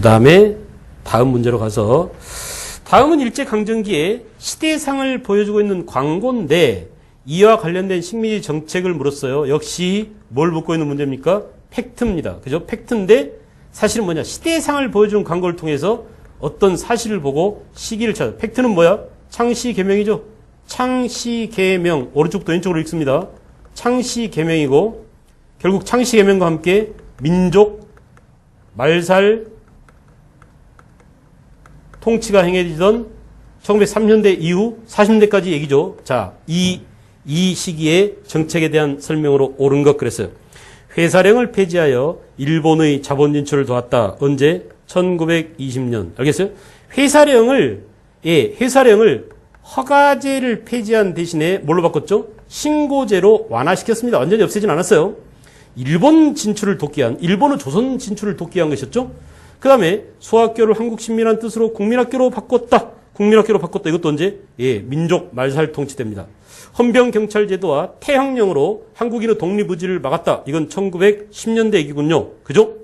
그 다음에 다음 문제로 가서 다음은 일제강점기에 시대상을 보여주고 있는 광고인데 이와 관련된 식민지 정책을 물었어요. 역시 뭘 묻고 있는 문제입니까? 팩트입니다. 그죠? 팩트인데 사실은 뭐냐? 시대상을 보여주는 광고를 통해서 어떤 사실을 보고 시기를 찾아. 팩트는 뭐야? 창씨 개명이죠. 창씨 개명 오른쪽부터 왼쪽으로 읽습니다. 창씨 개명이고 결국 창씨 개명과 함께 민족 말살 통치가 행해지던 1903년대 이후 40년대까지 얘기죠. 자, 이, 이 시기의 정책에 대한 설명으로 옳은 것 그랬어요. 회사령을 폐지하여 일본의 자본 진출을 도왔다. 언제? 1920년. 알겠어요? 회사령을, 예, 회사령을 허가제를 폐지한 대신에 뭘로 바꿨죠? 신고제로 완화시켰습니다. 완전히 없애진 않았어요. 일본 진출을 돕기 한, 일본은 조선 진출을 돕기 한 것이었죠? 그 다음에 소학교를 한국 신민한 뜻으로 국민학교로 바꿨다. 국민학교로 바꿨다. 이것도 언제? 예, 민족 말살 통치 됩니다. 헌병 경찰 제도와 태형령으로 한국인의 독립 의지를 막았다. 이건 1910년대 얘기군요. 그죠?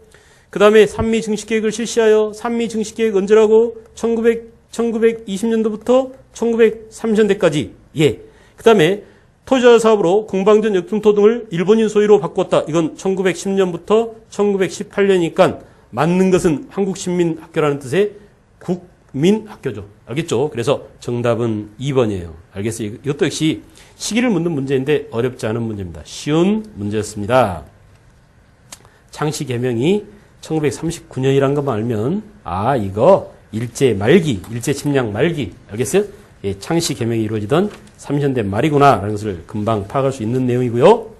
그 다음에 산미 증식 계획을 실시하여 산미 증식 계획 언제라고? 1900, 1920년도부터 1930년대까지. 예. 그 다음에 토지자 사업으로 공방전 역tum토 등을 일본인 소유로 바꿨다. 이건 1910년부터 1918년이니까 맞는 것은 한국신민학교라는 뜻의 국민학교죠. 알겠죠? 그래서 정답은 2번이에요. 알겠어요? 이것도 역시 시기를 묻는 문제인데 어렵지 않은 문제입니다. 쉬운 문제였습니다. 창씨 개명이 1939년이란 것만 알면 아 이거 일제 말기, 일제 침략 말기 알겠어요? 예, 창씨 개명이 이루어지던 30년대 말이구나 라는 것을 금방 파악할 수 있는 내용이고요.